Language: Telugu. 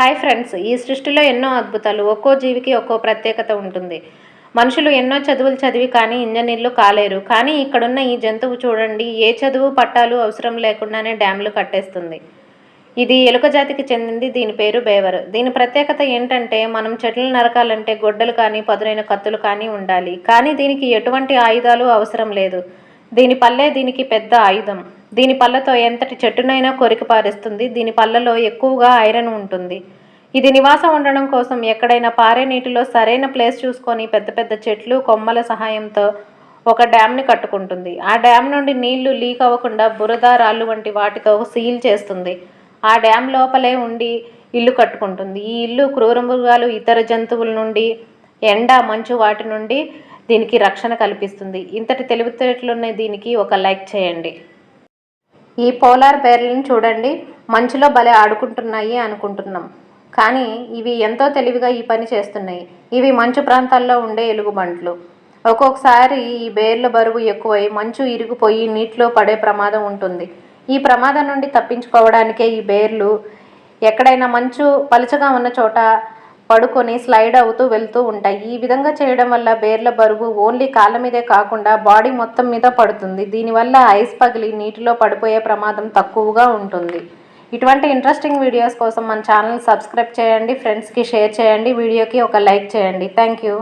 హాయ్ ఫ్రెండ్స్ ఈ సృష్టిలో ఎన్నో అద్భుతాలు. ఒక్కో జీవికి ఒక్కో ప్రత్యేకత ఉంటుంది. మనుషులు ఎన్నో చదువులు చదివి కానీ ఇంజనీర్లు కాలేరు. కానీ ఇక్కడున్న ఈ జంతువు చూడండి ఏ చదువు పట్టాలు అవసరం లేకుండానే డ్యామ్లు కట్టేస్తుంది. ఇది ఎలుక జాతికి చెందింది దీని పేరు బేవర్. దీని ప్రత్యేకత ఏంటంటే మనం చెట్లు నరకాలంటే గొడ్డలు కానీ పదునైన కత్తులు కానీ ఉండాలి. కానీ దీనికి ఎటువంటి ఆయుధాలు అవసరం లేదు. దీని పల్లె దీనికి పెద్ద ఆయుధం. దీని పళ్ళతో ఎంతటి చెట్టునైనా కొరికి పారేస్తుంది. దీని పళ్ళలో ఎక్కువగా ఐరన్ ఉంటుంది. ఇది నివాసం ఉండడం కోసం ఎక్కడైనా పారే నీటిలో సరైన ప్లేస్ చూసుకొని పెద్ద పెద్ద చెట్లు కొమ్మల సహాయంతో ఒక డ్యామ్ని కట్టుకుంటుంది. ఆ డ్యామ్ నుండి నీళ్ళు లీక్ అవ్వకుండా బురద రాళ్ళు వంటి వాటితో సీల్ చేస్తుంది. ఆ డ్యామ్ లోపలే ఉండి ఇల్లు కట్టుకుంటుంది. ఈ ఇల్లు క్రూర మృగాలు ఇతర జంతువుల నుండి ఎండ మంచు వాటి నుండి దీనికి రక్షణ కల్పిస్తుంది. ఇంతటి తెలివితేటలున్న దీనికి. ఒక లైక్ చేయండి. ఈ పోలార్ బేర్లను చూడండి. మంచులో భలే ఆడుకుంటున్నాయి అనుకుంటున్నాం. కానీ ఇవి ఎంతో తెలివిగా ఈ పని చేస్తున్నాయి. ఇవి మంచు ప్రాంతాల్లో ఉండే ఎలుగుబంట్లు. ఒక్కొక్కసారి ఈ బేర్ల బరువు ఎక్కువై మంచు ఇరిగిపోయి నీటిలో పడే ప్రమాదం ఉంటుంది. ఈ ప్రమాదం నుండి తప్పించుకోవడానికే ఈ బేర్లు. ఎక్కడైనా మంచు పలుచగా ఉన్న చోట పడుకొని స్లైడ్ అవుతూ వెళ్తూ ఉంటాయి. ఈ విధంగా చేయడం వల్ల బేర్ల బరువు ఓన్లీ కాళ్ళ మీదే కాకుండా బాడీ మొత్తం మీద పడుతుంది. దీనివల్ల ఐస్ పగిలి నీటిలో పడిపోయే ప్రమాదం తక్కువగా ఉంటుంది. ఇటువంటి ఇంట్రెస్టింగ్ వీడియోస్ కోసం మన ఛానల్ సబ్స్క్రైబ్ చేయండి. ఫ్రెండ్స్కి షేర్ చేయండి. వీడియోకి ఒక లైక్ చేయండి. Thank you